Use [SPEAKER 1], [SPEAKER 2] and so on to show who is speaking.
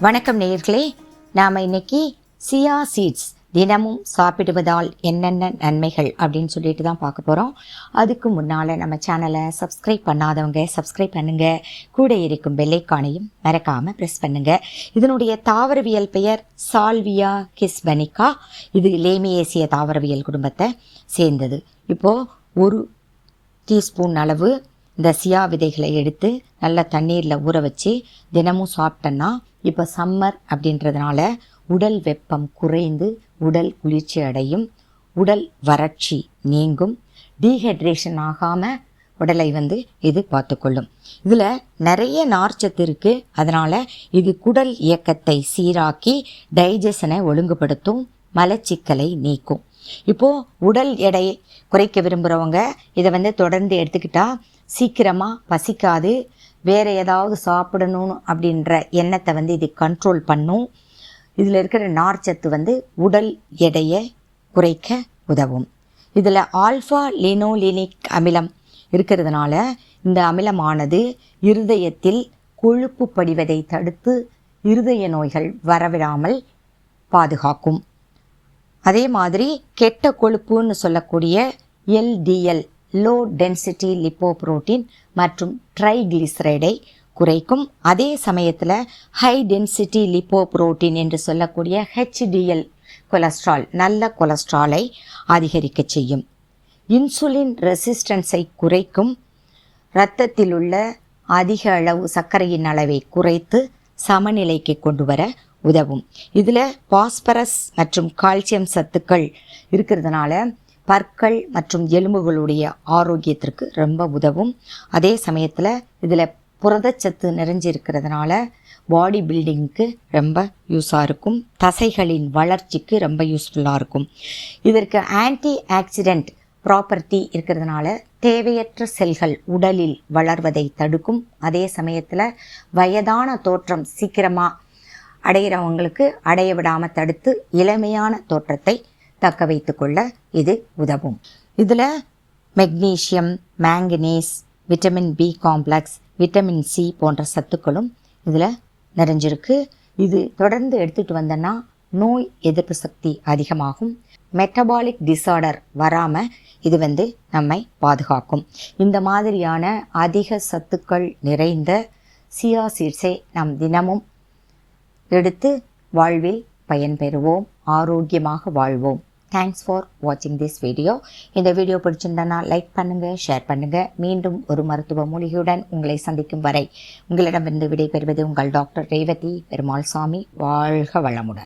[SPEAKER 1] வணக்கம் நேயர்களே நாம் இன்னைக்கு சியா சீட்ஸ் தினமும் சாப்பிடுவதால் என்னென்ன நன்மைகள் அப்படின்னு சொல்லிட்டு தான் பார்க்க போகிறோம் அதுக்கு முன்னால் நம்ம சேனலை சப்ஸ்கிரைப் பண்ணாதவங்க சப்ஸ்கிரைப் பண்ணுங்கள் கூட இருக்கும் பெல்லைக்கானையும் மறக்காமல் ப்ரெஸ் பண்ணுங்கள் இதனுடைய தாவரவியல் பெயர் சால்வியா கிஸ்பனிகா இது லேமியேசிய தாவரவியல் குடும்பத்தை சேர்ந்தது. இப்போது ஒரு டீஸ்பூன் அளவு இந்த சியா விதைகளை எடுத்து நல்லா தண்ணீரில் ஊற வச்சு தினமும் சாப்பிட்டோன்னா இப்போ சம்மர் அப்படின்றதுனால உடல் வெப்பம் குறைந்து உடல் குளிர்ச்சி அடையும் உடல் வறட்சி நீங்கும் டீஹைட்ரேஷன் ஆகாமல் உடலை வந்து இது பார்த்துக்கொள்ளும். இதில் நிறைய நார்ச்சத்து இருக்குது அதனால் இது குடல் இயக்கத்தை சீராக்கி டைஜஷனை ஒழுங்குபடுத்தும் மலச்சிக்கலை நீக்கும். இப்போது உடல் எடை குறைக்க விரும்புகிறவங்க இதை வந்து தொடர்ந்து எடுத்துக்கிட்டால் சீக்கிரமாக பசிக்காது வேறு ஏதாவது சாப்பிடணும் அப்படின்ற எண்ணத்தை வந்து இது கண்ட்ரோல் பண்ணும். இதில் இருக்கிற நார்ச்சத்து வந்து உடல் எடையை குறைக்க உதவும். இதில் ஆல்ஃபா லினோலினிக் அமிலம் இருக்கிறதுனால இந்த அமிலமானது இருதயத்தில் கொழுப்பு படிவதை தடுத்து இருதய நோய்கள் வரவிடாமல் பாதுகாக்கும். அதே மாதிரி கெட்ட கொழுப்புன்னு சொல்லக்கூடிய எல்டிஎல் லோ டென்சிட்டி லிப்போப்ரோட்டீன் மற்றும் ட்ரைகிளிசரைடை குறைக்கும். அதே சமயத்தில் ஹை டென்சிட்டி லிப்போப்ரோட்டீன் என்று சொல்லக்கூடிய ஹெச்டிஎல் கொலஸ்ட்ரால் நல்ல கொலஸ்ட்ராலை அதிகரிக்க செய்யும். இன்சுலின் ரெசிஸ்டன்ஸை குறைக்கும். இரத்தத்தில் உள்ள அதிக அளவு சர்க்கரையின் அளவை குறைத்து சமநிலைக்கு கொண்டு வர உதவும். இதில் பாஸ்பரஸ் மற்றும் கால்சியம் சத்துக்கள் இருக்கிறதுனால பற்கள் மற்றும் எலும்புகளுடைய ஆரோக்கியத்திற்கு ரொம்ப உதவும். அதே சமயத்தில் இதில் புரதச்சத்து நிறைஞ்சிருக்கிறதுனால பாடி பில்டிங்க்கு ரொம்ப யூஸாக இருக்கும். தசைகளின் வளர்ச்சிக்கு ரொம்ப யூஸ்ஃபுல்லாக இருக்கும். இதற்கு ஆன்டி ஆக்சிடெண்ட் ப்ராப்பர்ட்டி இருக்கிறதுனால தேவையற்ற செல்கள் உடலில் வளர்வதை தடுக்கும். அதே சமயத்தில் வயதான தோற்றம் சீக்கிரமாக அடையிறவங்களுக்கு அடைய விடாமல் தடுத்து இளமையான தோற்றத்தை தக்க வைத்து கொள்ள இது உதவும். இதில் magnesium manganese vitamin B complex vitamin C போன்ற சத்துக்களும் இதில் நிறைஞ்சிருக்கு. இது தொடர்ந்து எடுத்துகிட்டு வந்தோன்னா நோய் எதிர்ப்பு சக்தி அதிகமாகும். மெட்டபாலிக் டிசார்டர் வராமல் இது வந்து நம்மை பாதுகாக்கும். இந்த மாதிரியான அதிக சத்துக்கள் நிறைந்த சியா சீட்ஸை நாம் தினமும் எடுத்து வாழ்வில் பயன்பெறுவோம் ஆரோக்கியமாக வாழ்வோம். தேங்க்ஸ் ஃபார் வாட்சிங் திஸ் வீடியோ இந்த வீடியோ பிடிச்சிருந்தனா லைக் பண்ணுங்கள் ஷேர் பண்ணுங்கள் மீண்டும் ஒரு மருத்துவ மூலிகையுடன் உங்களை சந்திக்கும் வரை உங்களிடமிருந்து விடைபெறுவது உங்கள் டாக்டர் ரேவதி பெருமாள் சாமி. வாழ்க வளமுடன்.